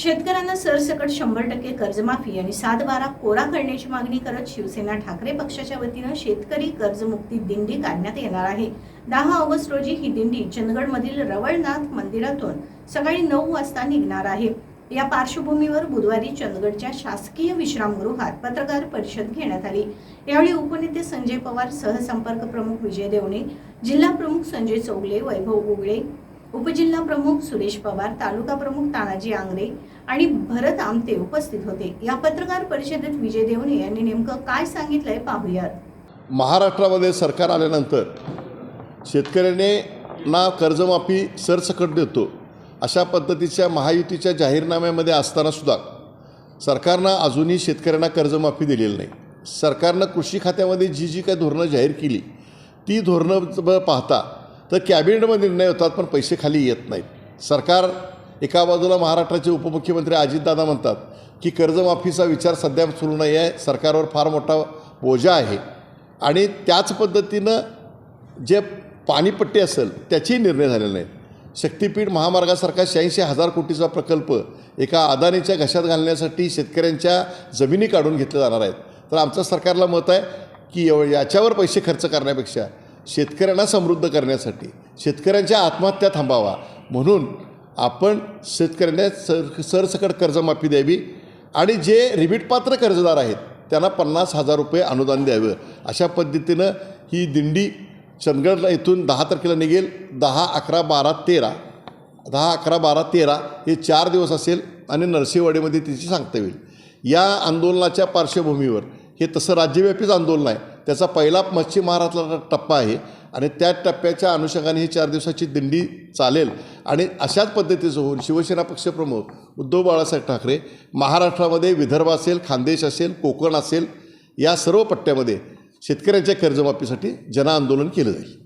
शेतकऱ्यांना सरसकट शंभर टक्के कर्जमाफी आणि सात बारा कोरा करण्याची मागणी करत शिवसेना ठाकरे पक्षाच्या वतीनं शेतकरी कर्जमुक्ती दिंडी काढण्यात येणार आहे. दहा ऑगस्ट रोजी ही दिंडी चंदगडमधील रवळनाथ मंदिरातून सकाळी नऊ वाजता निघणार आहे. या पार्श्वभूमीवर बुधवारी चंदगडच्या शासकीय विश्रामगृहात पत्रकार परिषद घेण्यात आली. यावेळी उपनेते संजय पवार सहसंपर्क प्रमुख विजय देवणे जिल्हा प्रमुख संजय चौगले वैभव उगळे उपजिल्हा प्रमुख सुरेश पवार तालुका प्रमुख तानाजी आंगरे आणि भरत आमते उपस्थित होते. या पत्रकार परिषदेत विजय देवणे यांनी नेमकं काय सांगितलंय पाहूयात. महाराष्ट्रामध्ये सरकार आल्यानंतर शेतकऱ्याने ना कर्जमाफी सरसकट देतो अशा पद्धतीच्या महायुतीच्या जाहीरनाम्यामध्ये असतानासुद्धा सरकारनं अजूनही शेतकऱ्यांना कर्जमाफी दिलेली नाही. सरकारनं कृषी खात्यामध्ये जी जी काही धोरणं जाहीर केली ती धोरणं पाहता तर कॅबिनेटमध्ये निर्णय होतात पण पैसे खाली येत नाहीत. सरकार एका बाजूला महाराष्ट्राचे उपमुख्यमंत्री अजितदादा म्हणतात की कर्जमाफीचा विचार सध्या सुरू नाही आहे सरकारवर फार मोठा बोजा आहे. आणि त्याच पद्धतीनं जे पाणीपट्टी असेल त्याचेही निर्णय झालेले नाहीत. शक्तीपीठ महामार्गासारखा शहाऐंशी हजार कोटीचा प्रकल्प एका अदानीच्या घशात घालण्यासाठी शेतकऱ्यांच्या जमिनी काढून घेतल्या जाणार आहेत. तर आमचं सरकारला मत आहे की याच्यावर पैसे खर्च करण्यापेक्षा शेतकऱ्यांना समृद्ध करण्यासाठी शेतकऱ्यांच्या आत्महत्या थांबावा. म्हणून आपण शेतकऱ्यांना सर सरसकट कर्जमाफी द्यावी आणि जे रिबीटपात्र कर्जदार आहेत त्यांना पन्नास हजार रुपये अनुदान द्यावं. अशा पद्धतीनं ही दिंडी चंदगडला इथून दहा तारखेला निघेल. दहा अकरा बारा तेरा. दहा अकरा बारा तेरा हे चार दिवस असेल आणि नरसिंहवाडीमध्ये तिची सांगता येईल. या आंदोलनाच्या पार्श्वभूमीवर हे तसं राज्यव्यापीच आंदोलन आहे. त्याचा पहिला मच्छीमारातला टप्पा आहे आणि त्या टप्प्याच्या अनुषंगाने ही चार दिवसाची दिंडी चालेल. आणि अशाच पद्धतीचं होऊन शिवसेना पक्षप्रमुख उद्धव बाळासाहेब ठाकरे महाराष्ट्रामध्ये विदर्भ असेल खानदेश असेल कोकण असेल या सर्व पट्ट्यामध्ये शेतकऱ्यांच्या कर्जमाफीसाठी जनआंदोलन केलं जाईल.